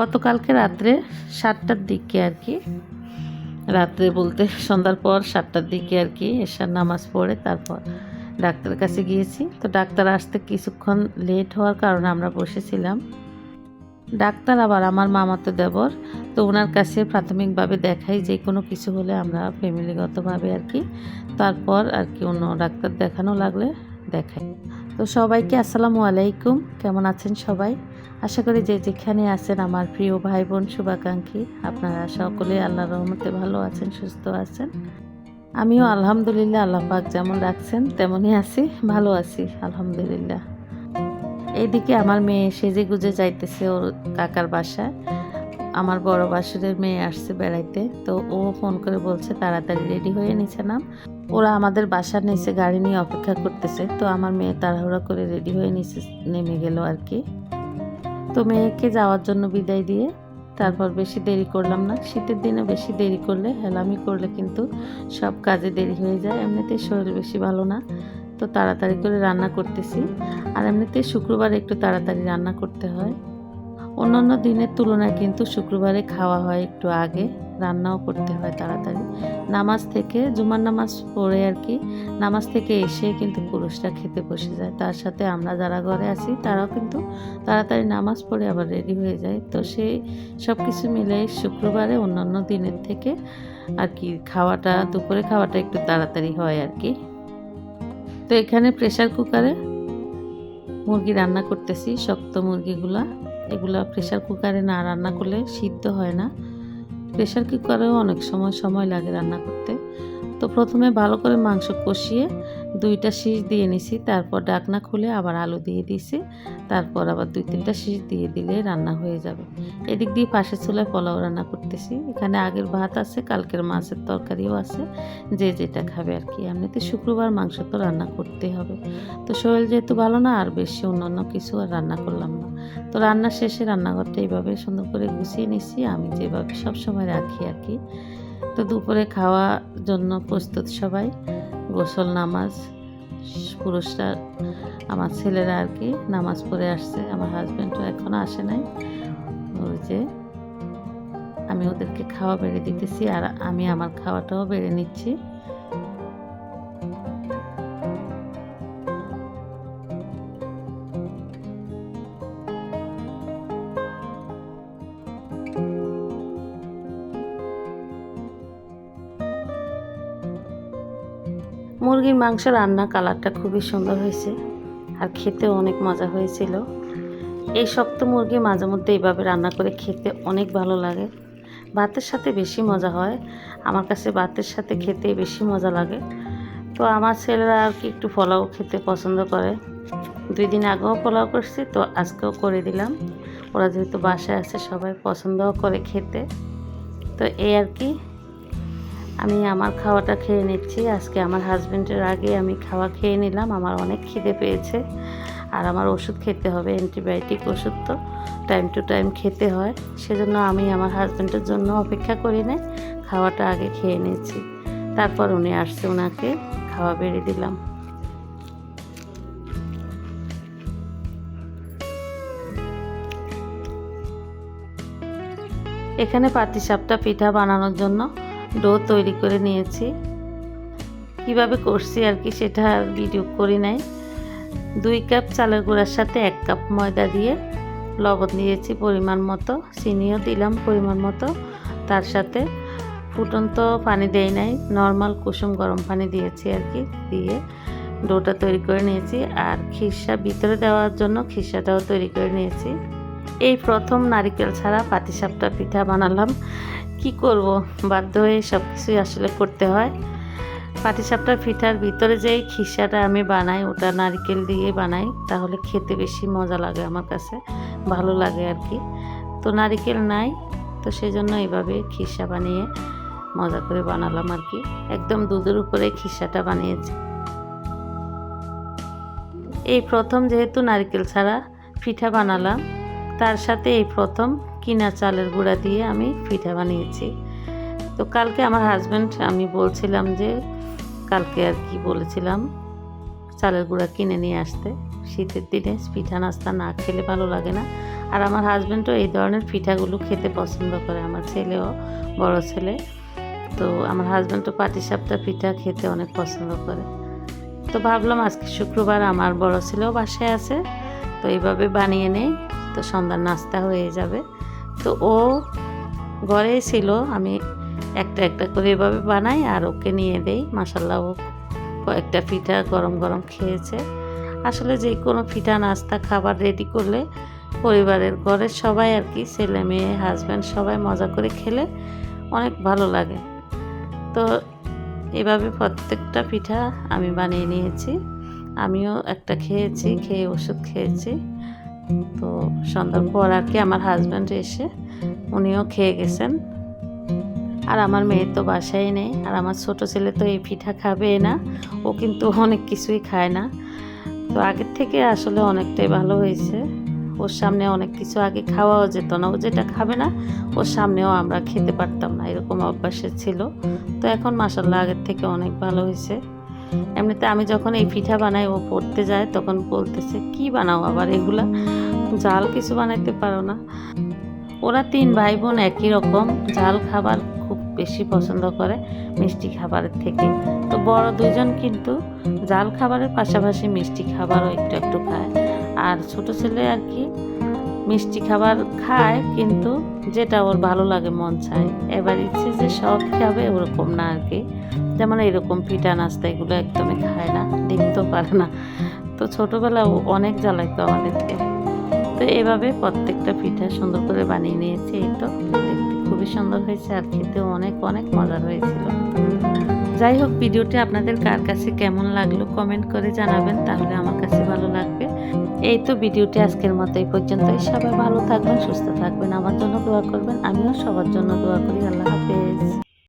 গতকালকে রাত্রে সাতটার দিকে আর কি, রাত্রে বলতে সন্ধ্যার পর সাতটার দিকে আর কি এসার নামাজ পড়ে, তারপর ডাক্তারের কাছে গিয়েছি। তো ডাক্তার আসতে কিছুক্ষণ লেট হওয়ার কারণে আমরা বসেছিলাম। ডাক্তার আবার আমার মামাতো দেবর, তো ওনার কাছে প্রাথমিকভাবে দেখাই যে কোনো কিছু হলে আমরা ফ্যামিলিগতভাবে আর কি, তারপর আর কি অন্য ডাক্তার দেখানো লাগলে দেখাই। তো সবাইকে আসসালামু আলাইকুম। কেমন আছেন সবাই? আশা করি যে যেখানে আছেন আমার প্রিয় ভাই বোন শুভাকাঙ্ক্ষী, আপনারা সকলে আল্লাহ রহমতে ভালো আছেন, সুস্থ আছেন। আমিও আলহামদুলিল্লাহ আল্লাহ যেমন রাখছেন, তেমনই আছি, ভালো আছি, আলহামদুলিল্লাহ। এইদিকে আমার মেয়ে সেজে গুজে যাইতেছে ওর কাকার বাসায়। আমার বড় বাসুরের মেয়ে আসছে বেড়াইতে, তো ও ফোন করে বলছে তাড়াতাড়ি রেডি হয়ে নিচে নাম। ওরা আমাদের বাসার নিচে গাড়ি নিয়ে অপেক্ষা করতেছে, তো আমার মেয়ে তাড়াহুড়া করে রেডি হয়ে নিচে নেমে গেল আর কি। তো মেয়েকে যাওয়ার জন্য বিদায় দিয়ে তারপর বেশি দেরি করলাম না। শীতের দিনে বেশি দেরি করলে, হেলামি করলে কিন্তু সব কাজে দেরি হয়ে যায়। এমনিতেই শরীর বেশি ভালো না, তো তাড়াতাড়ি করে রান্না করতেছি। আর এমনিতে শুক্রবার একটু তাড়াতাড়ি রান্না করতে হয়। অন্যান্য দিনের তুলনায় কিন্তু শুক্রবারে খাওয়া হয় একটু আগে, রান্নাও করতে হয় তাড়াতাড়ি। নামাজ থেকে, জুমার নামাজ পড়ে আর কি, নামাজ থেকে এসে কিন্তু পুরুষরা খেতে বসে যায়। তার সাথে আমরা যারা ঘরে আছি, তারাও কিন্তু তাড়াতাড়ি নামাজ পড়ে আবার রেডি হয়ে যায়। তো সেই সব কিছু মিলে শুক্রবারে অন্যান্য দিনের থেকে আর কি খাওয়াটা, দুপুরে খাওয়াটা একটু তাড়াতাড়ি হয় আর কি। তো এখানে প্রেশার কুকারে মুরগি রান্না করতেছি, শক্ত মুরগিগুলা। এগুলা প্রেশার কুকারে না রান্না করলে সিদ্ধ হয় না। প্রেশার কুকারেও অনেক সময় সময় লাগে রান্না করতে। তো প্রথমে ভালো করে মাংস কষিয়ে দুইটা শীষ দিয়ে নিছি, তারপর ডাকনা খুলে আবার আলু দিয়ে দিছি, তারপর আবার দুই তিনটা শীষ দিয়ে দিলে রান্না হয়ে যাবে। এদিক দিয়ে পাশের চুলায় পোলাও রান্না করতেছি। এখানে আগের ভাত আছে, কালকের মাছের তরকারিও আছে, যে যেটা খাবে আর কি। এমনিতে শুক্রবার মাংস তো রান্না করতেই হবে। তো শরীর যেহেতু ভালো না, আর বেশি অন্যান্য কিছু আর রান্না করলাম না। তো রান্না শেষে রান্নাঘরটা এইভাবে সুন্দর করে গুছিয়ে নিছি। আমি যেভাবে সবসময় রাখি আর কি। তো দুপুরে খাওয়ার জন্য প্রস্তুত সবাই। গোসল, নামাজ, পুরুষরা, আমার ছেলেরা আর কি নামাজ পড়ে আসছে। আমার হাজব্যান্ডও এখনও আসে নাই। ওই যে আমি ওদেরকে খাওয়া বেড়ে দিতেছি আর আমি আমার খাওয়াটাও বেড়ে নিচ্ছি। মুরগির মাংস রান্না কালারটা খুবই সুন্দর হয়েছে আর খেতেও অনেক মজা হয়েছিল। এই শক্ত মুরগি মাঝে মধ্যে এইভাবে রান্না করে খেতে অনেক ভালো লাগে। ভাতের সাথে বেশি মজা হয়। আমার কাছে ভাতের সাথে খেতে বেশি মজা লাগে। তো আমার ছেলেরা আর কি একটু পোলাও খেতে পছন্দ করে। দুই দিন আগেও পোলাও করছি, তো আজকেও করে দিলাম। ওরা যেহেতু বাসায় আছে, সবাই পছন্দও করে খেতে। তো এই আর কি। আমি আমার খাওয়াটা খেয়ে নিচ্ছি। আজকে আমার হাজব্যান্ডের আগে আমি খাওয়া খেয়ে নিলাম। আমার অনেক খিদে পেয়েছে। আর আমার ওষুধ খেতে হবে, অ্যান্টিবায়োটিক ওষুধ তো টাইম টু টাইম খেতে হয়। সেজন্য আমি আমার হাজব্যান্ডের জন্য অপেক্ষা করি না, খাওয়াটা আগে খেয়ে নিয়েছি তারপর উনি আসছে ওনাকে খাওয়া বেড়ে দিলাম। এখানে পাতিসাপটা পিঠা বানানোর জন্য ডো তৈরি করে নিয়েছি। কীভাবে করছি আর কি সেটা আর ভিডিও করি নাই। দুই কাপ চালের গুঁড়ার সাথে এক কাপ ময়দা দিয়ে লবণ দিয়েছি পরিমাণ মতো, চিনিও দিলাম পরিমাণ মতো। তার সাথে ফুটন্ত পানি দেই নাই, নর্মাল কুসুম গরম পানি দিয়েছি আর কি, দিয়ে ডোটা তৈরি করে নিয়েছি। আর খিসা ভিতরে দেওয়ার জন্য খিসাটাও তৈরি করে নিয়েছি। এই প্রথম নারিকেল ছাড়া পাতিসাপটা পিঠা বানালাম। কি করব? বাধ্য হয়ে সব কিছুই আসলে করতে হয়। পাটিসাপটার পিঠার ভিতরে যেই খিসাটা আমি বানাই, ওটা নারকেল দিয়ে বানাই, তাহলে খেতে বেশি মজা লাগে আমার কাছে, ভালো লাগে আর কি। তো নারিকেল নাই, তো সেই জন্য এইভাবে খিসা বানিয়ে মজা করে বানালাম আর কি। একদম দুধের উপরে খিসাটা বানিয়েছি। এই প্রথম যেহেতু নারকেল ছাড়া পিঠা বানালাম, তার সাথে এই প্রথম কিনা চালের গুঁড়া দিয়ে আমি পিঠা বানিয়েছি। তো কালকে আমার হাজব্যান্ড আমি বলছিলাম যে কালকে আর কি বলেছিলাম, চালের গুঁড়া কিনে নিয়ে আসতে। শীতের দিনে পিঠা নাস্তা না খেলে ভালো লাগে না। আর আমার হাজব্যান্ডও এই ধরনের পিঠাগুলো খেতে পছন্দ করে, আমার ছেলেও, বড় ছেলে। তো আমার হাজব্যান্ড হাজব্যান্ডও পাটিসাপটা পিঠা খেতে অনেক পছন্দ করে। তো ভাবলাম আজকে শুক্রবার আমার বড় ছেলেও বাসায় আছে, তো এইভাবে বানিয়ে নেই। তো সন্ধ্যার নাস্তা হয়ে যাবে। তো ও ঘরে ছিল, আমি একটা একটা করে এভাবে বানাই আর ওকে নিয়ে দেই। মাসাল্লাহ ও কয়েকটা পিঠা গরম গরম খেয়েছে। আসলে যে কোনো পিঠা, নাস্তা, খাবার রেডি করলে পরিবারের ঘরের সবাই আর কি, ছেলে মেয়ে হাজব্যান্ড সবাই মজা করে খেলে অনেক ভালো লাগে। তো এভাবে প্রত্যেকটা পিঠা আমি বানিয়ে নিয়েছি। আমিও একটা খেয়েছি, খেয়ে ওষুধ খেয়েছি। তো সন্ধ্যার পর আর কি আমার হাজব্যান্ড এসে উনিও খেয়ে গেছেন। আর আমার মেয়ে তো বাসায় নেই, আর আমার ছোট ছেলে তো এই পিঠা খাবে না, ও কিন্তু অনেক কিছুই খায় না। তো আগের থেকে আসলে অনেকটাই ভালো হয়েছে। ওর সামনে অনেক কিছু আগে খাওয়াও যেত না, ও যেটা খাবে না, ওর সামনেও আমরা খেতে পারতাম না, এরকম অভ্যাসের ছিল। তো এখন মাসাল্লাহ আগের থেকে অনেক ভালো হয়েছে। এমনিতে আমি যখন এই পিঠা বানাই, ও পড়তে যায়, তখন বলতেছে, কি বানাও আবার এগুলা? জাল কিছু বানাইতে পারো না। ওরা তিন ভাই বোন একই রকম, জাল খাবার খুব বেশি পছন্দ করে, মিষ্টি খাবারের থেকে। তো বড় দুইজন কিন্তু জাল খাবারের পাশাপাশি মিষ্টি খাবারও একটু একটু খায়। আর ছোট ছেলে আর কি মিষ্টি খাবার খায় কিন্তু যেটা ওর ভালো লাগে মন চায় এবার ইচ্ছে যে সব খাবে ওরকম না আর কি। যেমন এরকম পিঠা নাস্তা এগুলো একদমই খায় না দেখতেও পারে না। তো ছোটোবেলা ও অনেক জ্বালাইতো আমাদেরকে। তো এভাবে প্রত্যেকটা পিঠা সুন্দর করে বানিয়ে নিয়েছি এই তো। দেখতে খুবই সুন্দর হয়েছে আর খেতেও অনেক অনেক মজার হয়েছিল। যাই হোক ভিডিওটি আপনাদের কার কাছে কেমন লাগল কমেন্ট করে জানাবেন তাহলে আমার কাছে ভালো লাগবে। এই তো ভিডিওটি আজকের মতো এই পর্যন্ত সবাই ভালো থাকবেন, সুস্থ থাকবেন, আমার জন্য দোয়া করবেন, আমিও সবার জন্য দোয়া করি, আল্লাহ হাফেজ।